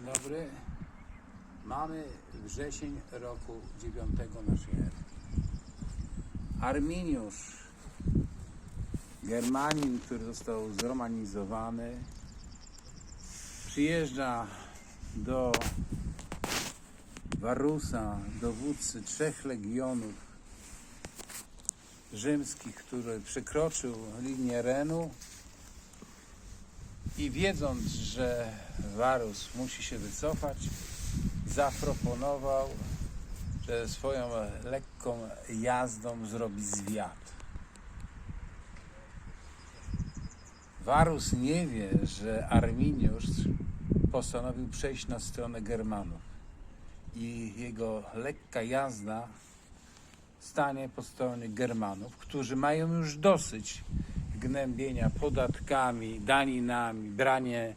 Dzień dobry. Mamy wrzesień roku 9 naszej ery. Arminiusz, Germanin, który został zromanizowany, przyjeżdża do Warusa, dowódcy trzech legionów rzymskich, który przekroczył linię Renu i wiedząc, że Warus musi się wycofać, zaproponował, że swoją lekką jazdą zrobi zwiat. Warus nie wie, że Arminiusz postanowił przejść na stronę Germanów i jego lekka jazda stanie po stronie Germanów, którzy mają już dosyć gnębienia podatkami, daninami, branie,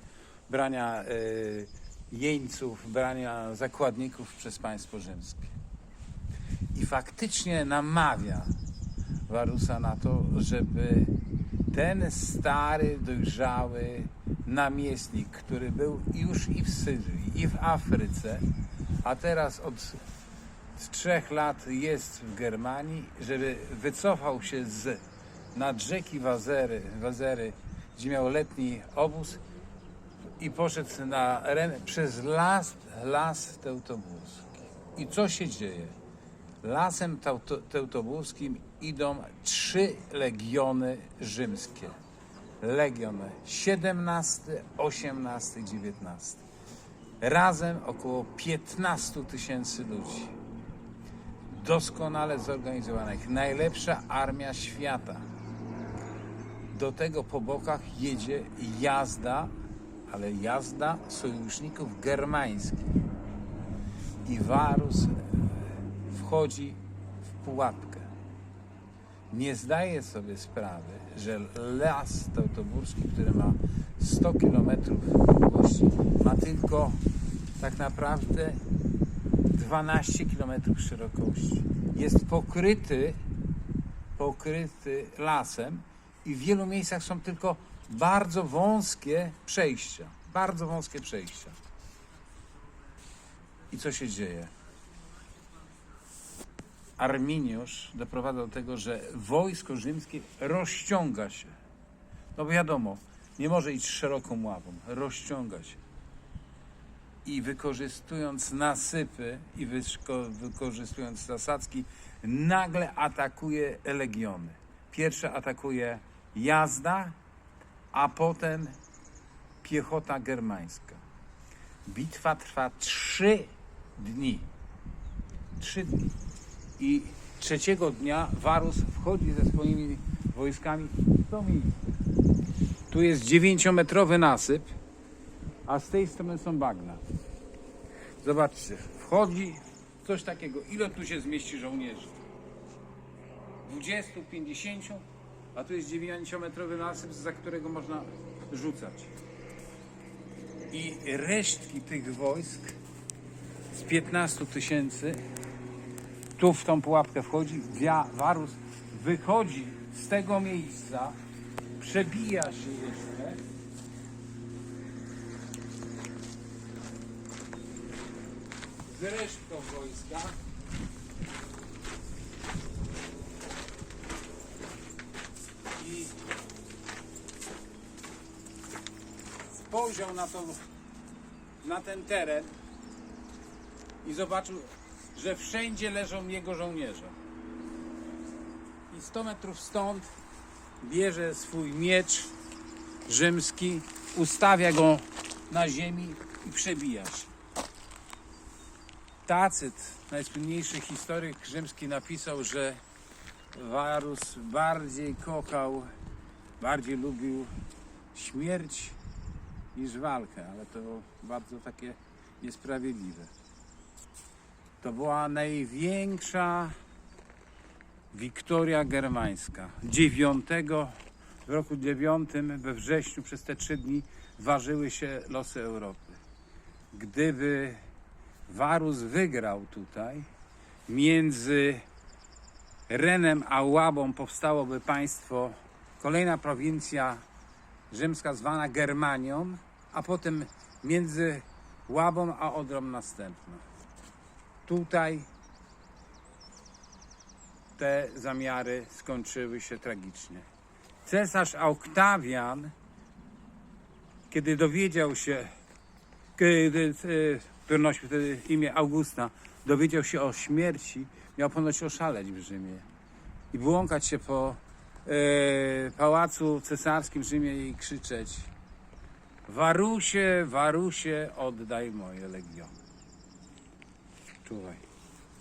brania y, jeńców, brania zakładników przez państwo rzymskie. I faktycznie namawia Warusa na to, żeby ten stary, dojrzały namiestnik, który był już i w Syrii, i w Afryce, a teraz od trzech lat jest w Germanii, żeby wycofał się z nad rzeki Wazery, Wazery gdzie miał letni obóz i poszedł na Ren przez las, las Teutoburski. I co się dzieje? Lasem teuto, teutoburskim idą trzy legiony rzymskie. Legion 17, 18, 19. Razem około 15 tysięcy ludzi doskonale zorganizowanych, najlepsza armia świata. Do tego po bokach jedzie jazda, ale jazda sojuszników germańskich. I Warus wchodzi w pułapkę. Nie zdaje sobie sprawy, że las teutoburski, który ma 100 km długości, ma tylko tak naprawdę 12 km szerokości. Jest pokryty, pokryty lasem i w wielu miejscach są tylko bardzo wąskie przejścia. Bardzo wąskie przejścia. I co się dzieje? Arminiusz doprowadza do tego, że wojsko rzymskie rozciąga się. No bo wiadomo, nie może iść szeroką ławą, rozciąga się i wykorzystując nasypy i wykorzystując zasadzki, nagle atakuje legiony. Pierwsza atakuje jazda, a potem piechota germańska. Bitwa trwa trzy dni. Trzy dni. I trzeciego dnia Warus wchodzi ze swoimi wojskami w to miejsce. Tu jest dziewięciometrowy nasyp, a z tej strony są bagna. Zobaczcie, wchodzi coś takiego. Ile tu się zmieści żołnierzy? 20, 50, a tu jest 9-metrowy nasyp, za którego można rzucać. I resztki tych wojsk z 15 tysięcy tu w tą pułapkę wchodzi. Wia- Warus wychodzi z tego miejsca, przebija się jeszcze. z resztką wojska. I spojrzał na, to, na ten teren i zobaczył, że wszędzie leżą jego żołnierze. I 100 metrów stąd bierze swój miecz rzymski, ustawia go na ziemi i przebija się. Tacyt, najsłynniejszy historyk rzymski, napisał, że Warus bardziej kochał, bardziej lubił śmierć niż walkę, ale to bardzo takie niesprawiedliwe. To była największa wiktoria germańska. Dziewiątego, w roku dziewiątym, we wrześniu, przez te trzy dni ważyły się losy Europy. Gdyby Warus wygrał tutaj, między Renem a Łabą powstałoby państwo, kolejna prowincja rzymska zwana Germanią, a potem między Łabą, a Odrą następna. Tutaj te zamiary skończyły się tragicznie. Cesarz Oktawian, kiedy dowiedział się, kiedy, e, który wtedy imię Augusta, dowiedział się o śmierci, miał ponoć oszaleć w Rzymie i błąkać się po pałacu cesarskim w Rzymie i krzyczeć Warusie, Warusie, oddaj moje legiony. Czuwaj.